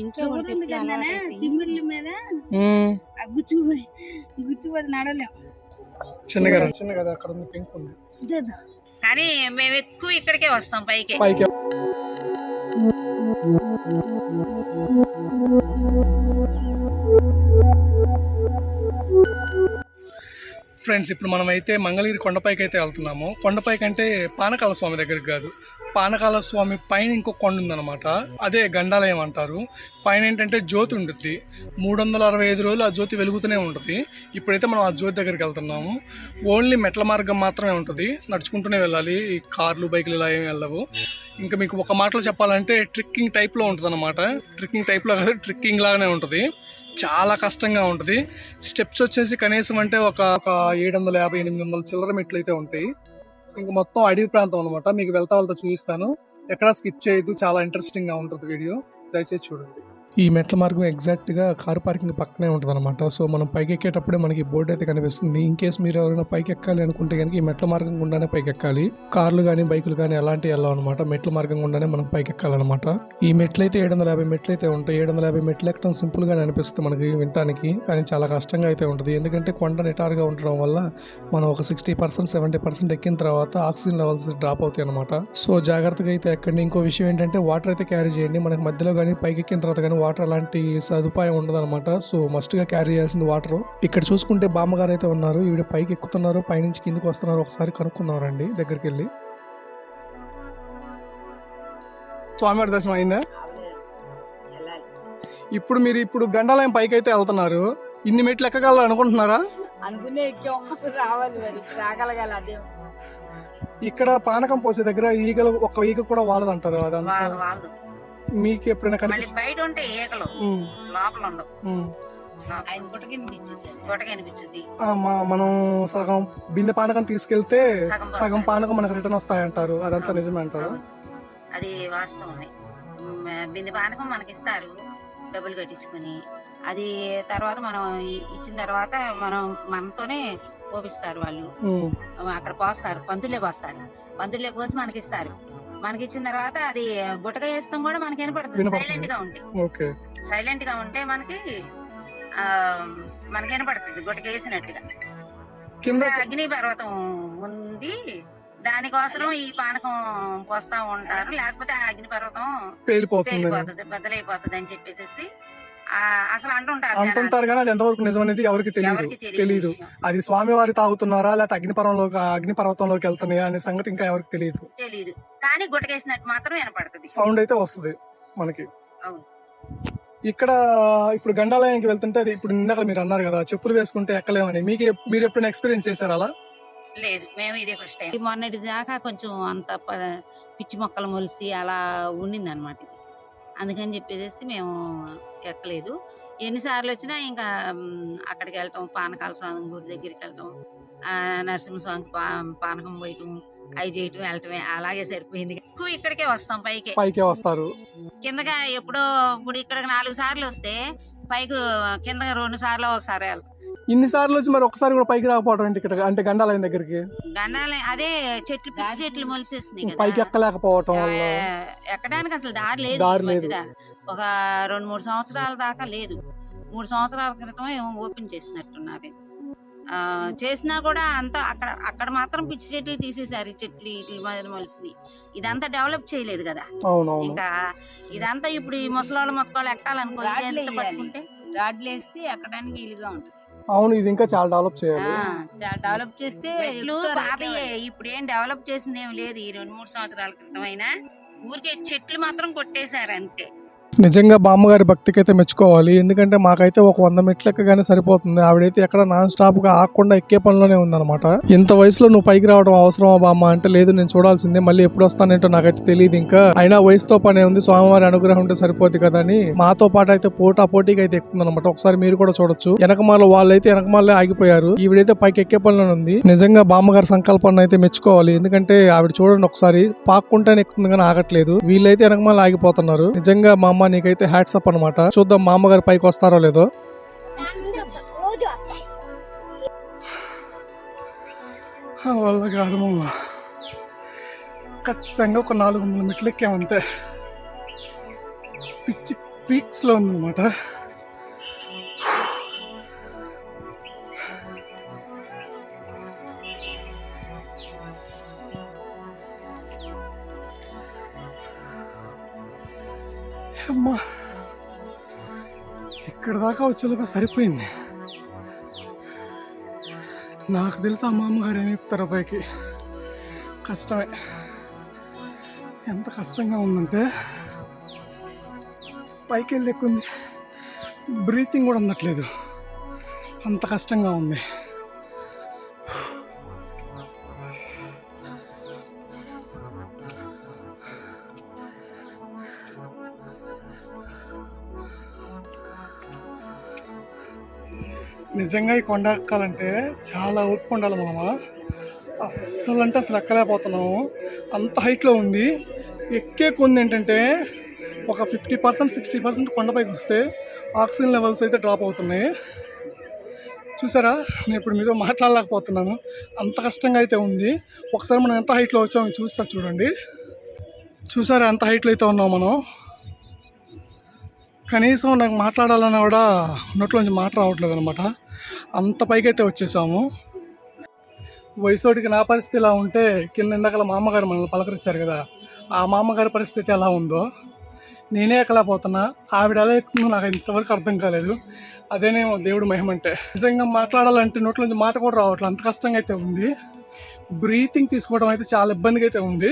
ఇంట్లో ఉంది కదా. తిమ్మిర్ల మీద? గుచ్చుకుపోయి గుచ్చుపోతే నడలేం. చిన్నగా చిన్నగా అక్కడ ఉంది పింక్ ఉంది. కానీ మేము ఎక్కువ ఇక్కడికే వస్తాం పైకి. పైకి. ఫ్రెండ్స్ ఇప్పుడు మనం అయితే మంగళగిరి కొండపైకి అయితే వెళ్తున్నాము. కొండపైకి అంటే పానకాల స్వామి దగ్గరికి కాదు. పానకాల స్వామి పైన ఇంకో కొండ ఉందన్నమాట. అదే గండాలయం అంటారు. పైన ఏంటంటే జ్యోతి ఉంటుంది మూడు వందల అరవై ఐదు రోజులు ఆ జ్యోతి వెలుగుతూనే ఉంటుంది ఇప్పుడైతే మనం ఆ జ్యోతి దగ్గరికి వెళ్తున్నాము. ఓన్లీ మెట్ల మార్గం మాత్రమే ఉంటుంది. నడుచుకుంటూనే వెళ్ళాలి. ఈ కార్లు బైకులు ఇలా ఏమి వెళ్ళవు. ఇంకా మీకు ఒక మాటలో చెప్పాలంటే ట్రిక్కింగ్ టైప్లో ఉంటుంది అనమాట ట్రిక్కింగ్ టైప్లో కాదు ట్రిక్కింగ్ లాగానే ఉంటుంది. చాలా కష్టంగా ఉంటుంది. స్టెప్స్ వచ్చేసి కనీసం అంటే ఒక ఒక ఏడు వందల యాభై ఎనిమిది వందల చిల్లర మెట్లు అయితే ఉంటాయి. ఇంకా మొత్తం అడవి ప్రాంతం అనమాట మీకు వెళ్తా వెళ్తా చూపిస్తాను. ఎక్కడా స్కిప్ చేయదు చాలా ఇంట్రెస్టింగ్గా ఉంటుంది వీడియో. దయచేసి చూడండి. ఈ మెట్ల మార్గం ఎగ్జాక్ట్గా కార్ పార్కింగ్ పక్కనే ఉంటుంది అనమాట సో మనం పైకి ఎక్కేటప్పుడే మనకి బోర్డు అయితే కనిపిస్తుంది. ఇన్ కేస్ మీరు ఎవరైనా పైకి ఎక్కాలి అనుకుంటే కనుక ఈ మెట్ల మార్గం గుండానే పైకి ఎక్కాలి కార్లు కానీ బైకులు కానీ ఎలాంటి వెళ్ళాం అనమాట మెట్ల మార్గం గుండానే మనం పైకి ఎక్కాలన్నమాట ఈ మెట్లు అయితే ఏడు వందల యాభై మెట్లు అయితే ఉంటాయి. ఏడు వందల యాభై మెట్లు ఎక్కడం సింపుల్ గానే అనిపిస్తుంది మనకి వినటానికి. కానీ చాలా కష్టంగా అయితే ఉంటుంది. ఎందుకంటే కొండ నిటారుగా ఉండడం వల్ల మనం ఒక సిక్స్టీ పర్సెంట్ సెవెంటీ పర్సెంట్ ఎక్కిన తర్వాత ఆక్సిజన్ లెవెల్స్ డ్రాప్ అవుతాయి అనమాట సో జాగ్రత్తగా అయితే ఎక్కండి. ఇంకో విషయం ఏంటంటే వాటర్ అయితే క్యారీ చేయండి. మనకి మధ్యలో కానీ పైకి ఎక్కిన తర్వాత కానీ వాటర్ అలాంటి సదుపాయం ఉండదు అనమాట సో మస్ట్గా క్యారీ చేయాల్సింది వాటర్ ఇక్కడ చూసుకుంటే బామ్మగారు అయితే ఉన్నారు. ఈవిడ పైకి ఎక్కుతున్నారు. పైనుంచి కిందకి వస్తున్నారు. ఒకసారి కనుక్కుందాం రండి. దగ్గరికి వెళ్ళి. స్వామివారి దర్శనం అయిందా? ఇప్పుడు మీరు ఇప్పుడు గండాలయం పైకి అయితే వెళ్తున్నారు. ఇన్ని మెట్లు ఎక్కగలరు అనుకుంటున్నారా? అనుకునే ఎక్కాం రావాలి మరి. రాగలగాలి అదే. ఇక్కడ పానకం పోసే దగ్గర ఈగలు ఒక్క ఈగ కూడా వాడదంటారు అదంతా మీకు ఎప్పుడైనా మళ్ళీ కనిపిస్తుంది బయట ఉంటే ఈకలు లోపల ఉండవు ఆయన గుట్టకి అనిపించింది గుటక అనిపించింది మనం సగం బిందె పానకం తీసుకెళ్తే సగం. పానకం మనకు రిటర్న్ వస్తాయంటారు. అదంతా నిజమే అంటారు. అది వాస్తవమే. మ్, బిందె పానకం మనకి ఇస్తారు డబ్బులు కట్టించుకుని. అది తర్వాత మనం ఇచ్చిన తర్వాత మనం మనతోనే పోపిస్తారు వాళ్ళు. అక్కడ పోస్తారు పంతులే పోస్తారు. పంతులే పోసి మనకి ఇస్తారు మనకి ఇచ్చిన తర్వాత అది గుటక వేస్తాం కూడా మనకి వినపడుతుంది. సైలెంట్గా ఉంటే. ఓకే. సైలెంట్గా ఉంటే మనకి ఆ మనకి వినపడుతుంది గుటక వేసినట్టుగా. కింద అగ్ని పర్వతం ఉంది. దానికోసం ఈ పానకం పోస్తా ఉంటారు. లేకపోతే ఆ అగ్ని పర్వతం పేలిపోతుంది. బద్దలైపోతుంది అని చెప్పేసి అసలు అంటుంటారు. అంటుంటారు కానీ అది ఎంతవరకు నిజం అనేది ఎవరికి తెలియదు తెలియదు అది స్వామివారి తాగుతున్నారా లేకపోతే అగ్నిపర్వంలోకి అగ్నిపర్వతంలోకి వెళ్తున్నాయా అనే సంగతి ఇంకా ఎవరికి తెలియదు తెలియదు కానీ గుటకేసినట్టు మాత్రం వినపడుతుంది. సౌండ్ అయితే వస్తుంది మనకి. అవును. ఇక్కడ ఇప్పుడు గండాలయానికి వెళ్తుంటే అది ఇప్పుడు ఇందాక మీరు అన్నారు కదా చెప్పులు వేసుకుంటే ఎక్కలేమని. మీకు మీరు ఎప్పుడైనా ఎక్స్పీరియన్స్ చేశారు అలా? లేదు మేము ఇదే ఫస్ట్ టైం. మొన్నటి దాకా కొంచెం అంత పిచ్చి మొక్కలు మొలిసి అలా ఉండింది అనమాట అందుకని చెప్పేసి మేము ఎక్కలేదు. ఎన్నిసార్లు వచ్చినా ఇంకా అక్కడికి వెళ్తాం పానకాల స్వామి గుడి దగ్గరికి వెళ్తాం ఆ, నరసింహస్వామికి పా పానకం పోయటం అవి చేయటం వెళ్ళటమే అలాగే సరిపోయింది. ఎక్కువ ఇక్కడికే వస్తాం పైకి. పైకే వస్తారు. కిందగా ఎప్పుడో ఇప్పుడు ఇక్కడికి నాలుగు సార్లు వస్తే పైకి కిందగా రెండు సార్లు ఒకసారి వెళ్తాం. ఇన్ని సార్లు వచ్చి మరి ఒకసారి కూడా పైకి రాకపోవడం ఏంటి ఇక్కడ? అంటే గండాలయం దగ్గరికి? గండాలి అదే చెట్లు చెట్లు మొలిసేస్తున్నాయి కదా. పైకి ఎక్కలేకపోవటం ఎక్కడానికి అసలు దారి లేదు దారి లేదు. ఒక రెండు మూడు సంవత్సరాల దాకా లేదు. మూడు సంవత్సరాల క్రితం ఏమో ఓపెన్ చేసినట్టున్నారు. ఆ చేసినా కూడా అంత అక్కడ అక్కడ మాత్రం పిచ్చి చెట్లు తీసేశారు. ఈ చెట్లు ఇట్ల మధ్య మొలిసినాయి ఇదంతా డెవలప్ చేయలేదు కదా. ఇంకా ఇదంతా ఇప్పుడు ఈ ముసలోళ్ళ మొత్తాలు ఎక్కాలనుకో రాడ్లు. పట్టుకుంటే? వేస్తే ఎక్కడానికి వీలుగా ఉంటుంది. అవును ఇది ఇంకా చాలా డెవలప్ చేయాలి. ఆ, చాలా డెవలప్ చేస్తే. ఇప్పుడు ఏం డెవలప్ చేసింది ఏం లేదు. ఈ రెండు మూడు సంవత్సరాల క్రితం అయినా ఊరికే చెట్లు మాత్రం కొట్టేశారు అంతే. నిజంగా బామ్మగారి భక్తికి అయితే మెచ్చుకోవాలి. ఎందుకంటే మాకైతే ఒక వంద మెట్లు ఎక్కగానే సరిపోతుంది. ఆవిడైతే ఎక్కడ నాన్ స్టాప్గా ఆకుండా ఎక్కే పనిలోనే ఉందన్నమాట. ఇంత వయసులో నువ్వు పైకి రావడం అవసరమా బామ్మ? అంటే లేదు నేను చూడాల్సిందే. మళ్ళీ ఎప్పుడు వస్తానంటో నాకైతే తెలియదు ఇంకా. అయినా వయసుతో పనే ఉంది. స్వామివారి అనుగ్రహం ఉంటే సరిపోద్ది కదా అని మాతో పాటు అయితే పోటా పోటీకి అయితే ఎక్కుతుంది అనమాట ఒకసారి మీరు కూడా చూడొచ్చు. వెనకమాల వాళ్ళైతే వెనకమాలే ఆగిపోయారు. ఈవిడైతే పైకి ఎక్కే పనిలోనే ఉంది. నిజంగా బామ్మగారి సంకల్పాన్ని అయితే మెచ్చుకోవాలి. ఎందుకంటే ఆవిడ చూడండి ఒకసారి. పాక్కుంటేనే ఎక్కుతుంది కానీ ఆగట్లేదు. వీళ్ళైతే వెనకమాల ఆగిపోతున్నారు. నిజంగా మా అమ్మ నీకైతే హ్యాట్స్ అప్ అనమాట చూద్దాం మా అమ్మగారు పైకి వస్తారో లేదో. వల్ల కాదు మామ. ఖచ్చితంగా ఒక నాలుగు వందల మెట్లు ఎక్కామంతే. పిచ్చి పీక్స్లో ఉందన్నమాట. అమ్మ ఇక్కడ దాకా వచ్చేలోపు సరిపోయింది. నాకు తెలుసు అమ్మ అమ్మగారు ఏమి ఎక్కుతారో పైకి. కష్టమే. ఎంత కష్టంగా ఉందంటే పైకి వెళ్ళి ఎక్కువ బ్రీతింగ్ కూడా ఉండట్లేదు. అంత కష్టంగా ఉంది. నిజంగా ఈ కొండ ఎక్కాలంటే చాలా ఓపిక ఉండాలి మామ. అస్సలు అంటే అసలు ఎక్కలేకపోతున్నాము. అంత హైట్లో ఉంది. ఎక్కే కొంది ఏంటంటే ఒక ఫిఫ్టీ పర్సెంట్ సిక్స్టీ పర్సెంట్ కొండపైకి వస్తే ఆక్సిజన్ లెవెల్స్ అయితే డ్రాప్ అవుతున్నాయి. చూసారా? నేను ఇప్పుడు మీతో మాట్లాడలేకపోతున్నాను. అంత కష్టంగా అయితే ఉంది. ఒకసారి మనం ఎంత హైట్లో వచ్చామో చూస్తా చూడండి. చూసారా ఎంత హైట్లో అయితే ఉన్నాం మనం? కనీసం నాకు మాట్లాడాలన్నా కూడా నోట్లోంచి మాట రావట్లేదు అనమాట అంత పైకైతే వచ్చేసాము. వయసోడికి నా పరిస్థితి ఇలా ఉంటే కింద ఇందాకల మా అమ్మగారు మనల్ని పలకరించారు కదా ఆ మా అమ్మగారి పరిస్థితి ఎలా ఉందో నేనే ఎక్కలేకపోతున్నా ఆవిడ ఎలా ఎక్కుతుందో నాకు ఇంతవరకు అర్థం కాలేదు. అదేనేమో దేవుడు మహిమంటే. నిజంగా మాట్లాడాలంటే నోట్లోంచి మాట కూడా రావట్లేదు. అంత కష్టంగా అయితే ఉంది. బ్రీతింగ్ తీసుకోవడం అయితే చాలా ఇబ్బందిగా అయితే ఉంది.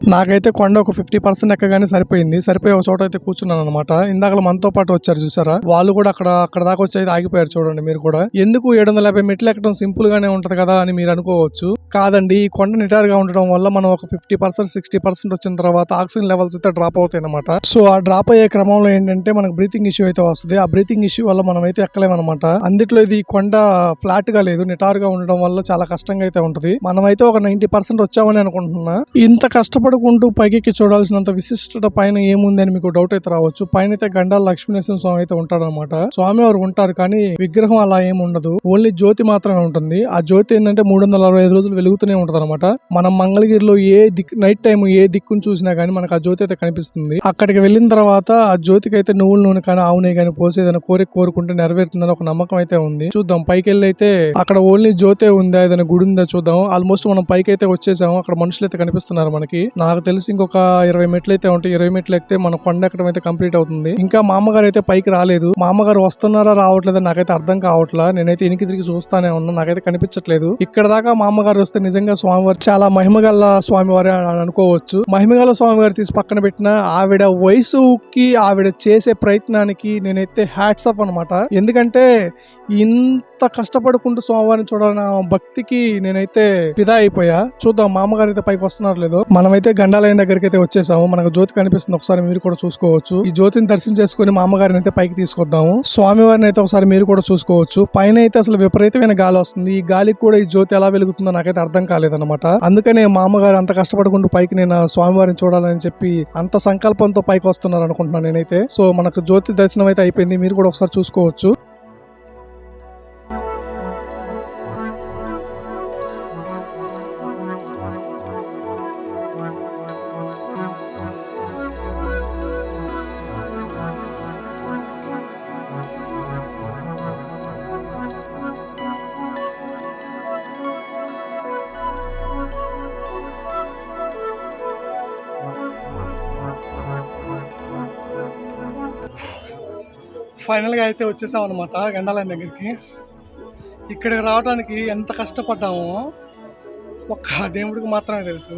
నాకైతే కొండ ఒక ఫిఫ్టీ పర్సెంట్ ఎక్కగానే సరిపోయింది. సరిపోయి ఒక చోట అయితే కూర్చున్నాను అనమాట ఇందాక మనతో పాటు వచ్చారు చూసారా? వాళ్ళు కూడా అక్కడ అక్కడ దాకా వచ్చి ఆగిపోయారు చూడండి మీరు కూడా. ఎందుకు ఏడు వందల యాభై మెట్లు ఎక్కడం సింపుల్ గానే ఉంటది కదా అని మీరు అనుకోవచ్చు. కాదండి ఈ కొండ నిటారుగా ఉండడం వల్ల మనం ఒక ఫిఫ్టీ పర్సెంట్ సిక్స్టీ పర్సెంట్ వచ్చిన తర్వాత ఆక్సిజన్ లెవెల్స్ అయితే డ్రాప్ అవుతాయి అనమాట సో ఆ డ్రాప్ అయ్యే క్రమంలో ఏంటంటే మనకు బ్రీతింగ్ ఇష్యూ అయితే వస్తుంది. ఆ బ్రీతింగ్ ఇష్యూ వల్ల మనం అయితే ఎక్కలేమన్నమాట అందుట్లో ఇది కొండ ఫ్లాట్గా లేదు. నిటారుగా ఉండడం వల్ల చాలా కష్టంగా అయితే ఉంటది. మనమైతే ఒక నైన్టీ పర్సెంట్ వచ్చామని అనుకుంటున్నా. ఇంత కష్టపడుకుంటూ పైకి చూడాల్సినంత విశిష్టత పైన ఏముంది అని మీకు డౌట్ అయితే రావచ్చు. పైన అయితే గండాల లక్ష్మీనరసింహ స్వామి అయితే ఉంటాడనమాట స్వామి వారు ఉంటారు కానీ విగ్రహం అలా ఏమి ఉండదు. ఓన్లీ జ్యోతి మాత్రమే ఉంటుంది. ఆ జ్యోతి ఏంటంటే మూడు వందల అరవై ఐదు రోజులు వెలుగుతూనే ఉంటుంది అనమాట మనం మంగళగిరిలో ఏ దిక్కు నైట్ టైం ఏ దిక్కును చూసినా కానీ మనకు ఆ జ్యోతి అయితే కనిపిస్తుంది. అక్కడికి వెళ్ళిన తర్వాత ఆ జ్యోతికి అయితే నువ్వుల నూనె కానీ ఆవు నెయ్యి కానీ ఏదైనా కోరిక కోరుకుంటే నెరవేరుతుందని ఒక నమ్మకం అయితే ఉంది. చూద్దాం. పైకి వెళ్ళి అయితే అక్కడ ఓన్లీ జ్యోతే ఉందా? ఏదైనా గుడి ఉందా? చూద్దాం. ఆల్మోస్ట్ మనం పైకి అయితే వచ్చేసాము. అక్కడ మనుషులు అయితే కనిపిస్తున్నారు మనకి. నాకు తెలిసి ఇంకొక ఇరవై మెట్లు అయితే ఉంటాయి. ఇరవై మెట్లు ఎక్కితే మన కొండ ఎక్కడం అయితే కంప్లీట్ అవుతుంది. ఇంకా మా అమ్మగారు అయితే పైకి రాలేదు. మా అమ్మగారు వస్తున్నారా రావట్లేదా నాకైతే అర్థం కావట్లా. నేనైతే ఇనికి తిరిగి చూస్తానే ఉన్నా. నాకైతే కనిపించట్లేదు. ఇక్కడ దాకా మా అమ్మగారు వస్తే నిజంగా స్వామివారు చాలా మహిమగల స్వామివారి అని అనుకోవచ్చు. మహిమగల స్వామివారి తీసి పక్కన పెట్టిన ఆవిడ వయసుకి ఆవిడ చేసే ప్రయత్నానికి నేనైతే హ్యాట్స్ అప్ అనమాట ఎందుకంటే ఇంత కష్టపడుకుంటూ స్వామివారిని చూడాలన్న భక్తికి నేనైతే ఫిదా అయిపోయా. చూద్దాం మా అమ్మగారు అయితే పైకి వస్తున్నారు లేదో. మనమైతే అయితే గండాలయం దగ్గరికి అయితే వచ్చేసాము. మనకు జ్యోతి కనిపిస్తుంది. ఒకసారి మీరు కూడా చూసుకోవచ్చు. ఈ జ్యోతిని దర్శనం చేసుకుని మా అమ్మగారిని అయితే పైకి తీసుకొద్దాము. స్వామివారిని అయితే ఒకసారి మీరు కూడా చూసుకోవచ్చు. పైన అయితే అసలు విపరీతమైన గాలి వస్తుంది. ఈ గాలికి కూడా ఈ జ్యోతి ఎలా వెలుగుతుందో నాకైతే అర్థం కాలేదన్నమాట. అందుకనే మా అమ్మగారు అంత కష్టపడుకుంటూ పైకి నేను స్వామివారిని చూడాలని చెప్పి అంత సంకల్పంతో పైకి వస్తున్నారు అనుకుంటున్నాను నేనైతే. సో మనకు జ్యోతి దర్శనం అయితే అయిపోయింది. మీరు కూడా ఒకసారి చూసుకోవచ్చు. ఫైనల్గా అయితే వచ్చేసాం అనమాట గండాలయం దగ్గరికి. ఇక్కడికి రావడానికి ఎంత కష్టపడ్డామో ఒక్క దేవుడికి మాత్రమే తెలుసు.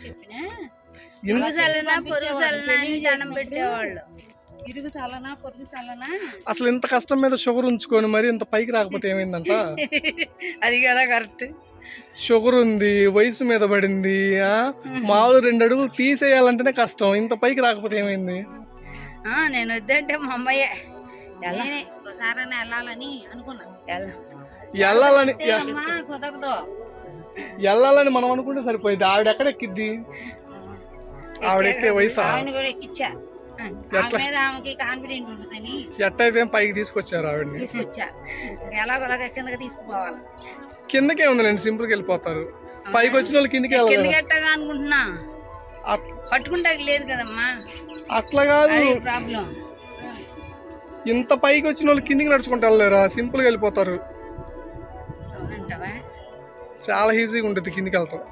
చెప్పిన పెట్టేవాళ్ళు. అసలు ఇంత కష్టం మీద షుగర్ ఉంచుకొని మరి ఇంత పైకి రాకపోతే ఏమైందంట? అది కదా కరెక్ట్. షుగర్ ఉంది వయసు మీద పడింది ఆ? మామూలు రెండు అడుగులు తీసేయాలంటేనే కష్టం. ఇంత పైకి రాకపోతే ఏమైంది? నేను వద్దంటే మా అమ్మయ్యే. ఎలా? నేనే ఒకసారి వెళ్ళాలని అనుకున్నా. ఎలా? వెళ్ళాలని కుదరదు. మనం అనుకుంటే సరిపోయింది. ఆవిడ ఎక్కడ ఎక్కిద్ది? ఆవిడ ఎక్కే వయసు? ఆమెను కూడా ఎక్కిచ్చా. పైకి తీసుకొచ్చారు ఆవిడని. తీసుకొచ్చా. ఎలాగోలాగా కిందకి తీసుకుపోవాలి. కిందకే ఉందిలేండి సింపుల్కి వెళ్ళిపోతారు. పైకి వచ్చిన వాళ్ళు కిందకి కిందకి ఎట్టగా అనుకుంటున్నా. పట్టుకుంటాకి లేదు కదమ్మా. అట్లా కాదు. ప్రాబ్లం. ఇంత పైకి వచ్చిన వాళ్ళు కిందికి నడుచుకుంటూ వెళ్ళలేరా? సింపుల్గా వెళ్ళిపోతారు. చాలా ఈజీగా ఉంటుంది కిందికి వెళ్తాం